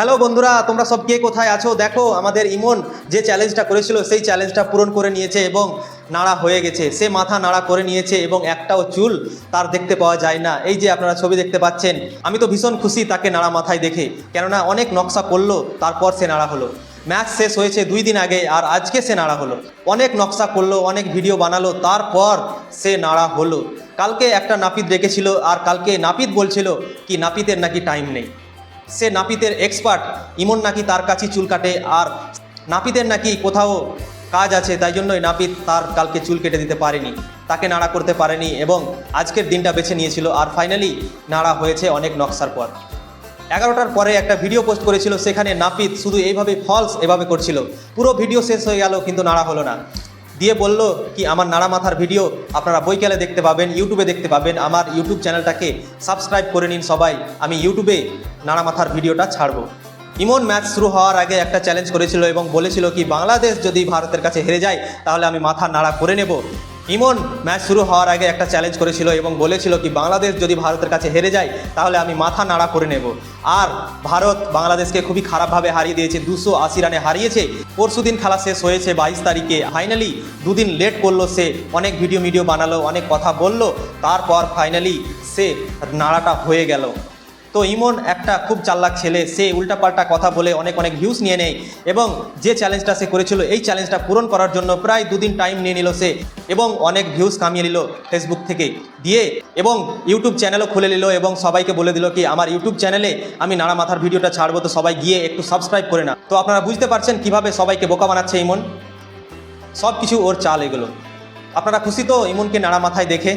Hello বন্ধুরা, তোমরা সব কে কোথায় আছো? দেখো, আমাদের ইমন যে চ্যালেঞ্জটা করেছিল, সেই চ্যালেঞ্জটা পূরণ করে নিয়েছে এবং নাড়া হয়ে গেছে। সে মাথা নাড়া করে নিয়েছে এবং একটাও চুল তার দেখতে পাওয়া যায় না। এই যে আপনারা ছবি দেখতে পাচ্ছেন, আমি তো ভীষণ খুশি তাকে নাড়া মাথায় দেখে। কেননা অনেক নকশা করল, তারপর সে নাড়া হলো। ম্যাচ শেষ হয়েছে দুই দিন আগে, আর আজকে সে নাড়া হলো। অনেক নকশা করল, অনেক ভিডিও বানালো, তারপর সে নাড়া হলো। কালকে একটা নাপিত রেখেছিল আর কালকে নাপিত বলছিল কি, নাপিতের নাকি টাইম নেই। সে নাপিতের এক্সপার্ট ইমন নাকি তার কাছে চুল কাটে আর নাপিতের নাকি কোথাও কাজ আছে, তাই জন্যই নাপিত তার কালকে চুল কেটে দিতে পারেনি। তাকে নাড়া করতে পারেনি এবং আজকের দিনটা বেছে নিয়েছিল আর ফাইনালি নাড়া হয়েছে অনেক নকশার পর। এগারোটার পরে একটা ভিডিও পোস্ট করেছিল, সেখানে নাপিত শুধু এইভাবে ফলস এভাবে করছিল। পুরো ভিডিও শেষ হয়ে গেল, কিন্তু নাড়া হলো না। দিয়ে বলল কি, আমার নাড়া মাথার ভিডিও আপনারা বইকালে দেখতে পাবেন, ইউটিউবে দেখতে পাবেন। আমার ইউটিউব চ্যানেলটাকে সাবস্ক্রাইব করে নিন সবাই। আমি ইউটিউবে নাড়া মাথার ভিডিওটা ছাড়বো। ইমন ম্যাচ শুরু হওয়ার আগে একটা চ্যালেঞ্জ করেছিল এবং বলেছিল কি, বাংলাদেশ যদি ভারতের কাছে হেরে যায়, তাহলে আমি মাথা নাড়া করে নেব। ইমন ম্যাচ শুরু হওয়ার আগে একটা চ্যালেঞ্জ করেছিল এবং বলেছিল কি, বাংলাদেশ যদি ভারতের কাছে হেরে যায়, তাহলে আমি মাথা নাড়া করে নেব। আর ভারত বাংলাদেশকে খুবই খারাপভাবে হারিয়ে দিয়েছে, দুশো আশি রানে হারিয়েছে। পরশু দিন খেলা শেষ হয়েছে বাইশ তারিখে। ফাইনালি দুদিন লেট করল সে, অনেক ভিডিও ভিডিও বানালো, অনেক কথা বলল। তারপর ফাইনালি সে নাড়াটা হয়ে গেল। তো ইমন একটা খুব চাল্লাক ছেলে, সে উল্টাপাল্টা কথা বলে অনেক অনেক ভিউস নিয়ে নেয় এবং যে চ্যালেঞ্জটা সে করেছিল, এই চ্যালেঞ্জটা পূরণ করার জন্য প্রায় দুদিন টাইম নিয়ে নিল সে এবং অনেক ভিউজ কামিয়ে নিল ফেসবুক থেকে দিয়ে এবং ইউটিউব চ্যানেলও খুলে নিল এবং সবাইকে বলে দিল কি, আমার ইউটিউব চ্যানেলে আমি নানা মাথার ভিডিওটা ছাড়বো, তো সবাই গিয়ে একটু সাবস্ক্রাইব করে না তো আপনারা বুঝতে পারছেন কীভাবে সবাইকে বোকা বানাচ্ছে ইমন? সব কিছু ওর চাল এগুলো। আপনারা খুশি তো ইমনকে নানা মাথায় দেখে?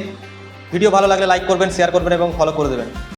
ভিডিও ভালো লাগলে লাইক করবেন শেয়ার করবেন এবং ফলো করে দেবেন।